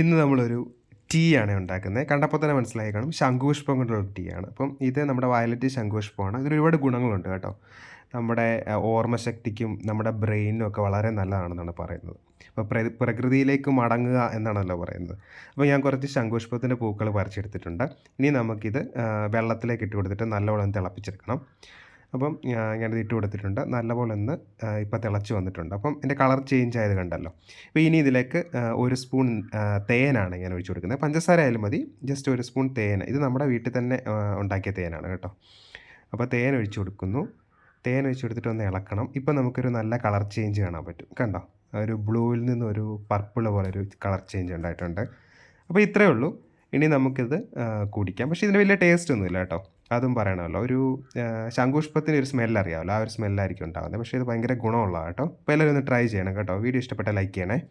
ഇന്ന് നമ്മളൊരു ടീ ആണ് ഉണ്ടാക്കുന്നത്. കണ്ടപ്പോൾ തന്നെ മനസ്സിലായി കാണും. ശംഖുപുഷ്പം കൊണ്ടുള്ള ടീ ആണ് അപ്പം ഇത് നമ്മുടെ വയലറ്റ് ശംഖുപുഷ്പമാണ്. ഇതിന് ഒരുപാട് ഗുണങ്ങളുണ്ട് കേട്ടോ. നമ്മുടെ ഓർമ്മശക്തിക്കും നമ്മുടെ ബ്രെയിനും ഒക്കെ വളരെ നല്ലതാണെന്നാണ് പറയുന്നത്. അപ്പോൾ പ്ര പ്രകൃതിയിലേക്ക് മടങ്ങുക എന്നാണല്ലോ പറയുന്നത്. അപ്പോൾ ഞാൻ കുറച്ച് ശംഖുപുഷ്പത്തിന്റെ പൂക്കൾ പറിച്ചെടുത്തിട്ടുണ്ട്. ഇനി നമുക്കിത് വെള്ളത്തിലേക്ക് ഇട്ട് കൊടുത്തിട്ട് നല്ലവണ്ണം തിളപ്പിച്ചെടുക്കണം. അപ്പം ഞാനിത് ഇട്ട് കൊടുത്തിട്ടുണ്ട്. നല്ലപോലെ ഒന്ന് ഇപ്പോൾ തിളച്ച് വന്നിട്ടുണ്ട്. അപ്പം എന്റെ കളർ ചേഞ്ച് ആയത് കണ്ടല്ലോ. അപ്പോൾ ഇനി ഇതിലേക്ക് ഒരു സ്പൂൺ തേനാണ് ഞാൻ ഒഴിച്ചു കൊടുക്കുന്നത്. പഞ്ചസാര ആയാലും മതി. ജസ്റ്റ് ഒരു സ്പൂൺ തേൻ ഇത് നമ്മുടെ വീട്ടിൽ തന്നെ ഉണ്ടാക്കിയ തേനാണ് കേട്ടോ. അപ്പോൾ തേൻ ഒഴിച്ചു കൊടുക്കുന്നു. തേൻ ഒഴിച്ചു കൊടുത്തിട്ട് ഒന്ന് ഇളക്കണം. ഇപ്പം നമുക്കൊരു നല്ല കളർ ചേഞ്ച് കാണാൻ പറ്റും. കണ്ടോ? ഒരു ബ്ലൂവിൽ നിന്ന് ഒരു പർപ്പിൾ പോലെ ഒരു കളർ ചേഞ്ച് ഉണ്ടായിട്ടുണ്ട്. അപ്പോൾ ഇത്രയേ ഉള്ളൂ. ഇനി നമുക്കിത് കുടിക്കാം. പക്ഷേ ഇതിന് വലിയ ടേസ്റ്റ് ഒന്നുമില്ല കേട്ടോ. അതും പറയണമല്ലോ. ഒരു ആ, ഒരു സ്മെല്ല് അറിയാമല്ലോ. ആ ഒരു സ്മെല്ലായിരിക്കും ഉണ്ടാകുന്നത്. പക്ഷേ ഇത് ഭയങ്കര ഗുണമുള്ളതാണ് കേട്ടോ. അപ്പോൾ എല്ലാവരും ഒന്ന് ട്രൈ ചെയ്യണം കേട്ടോ. വീഡിയോ ഇഷ്ടപ്പെട്ട ലൈക്ക് ചെയ്യണേ.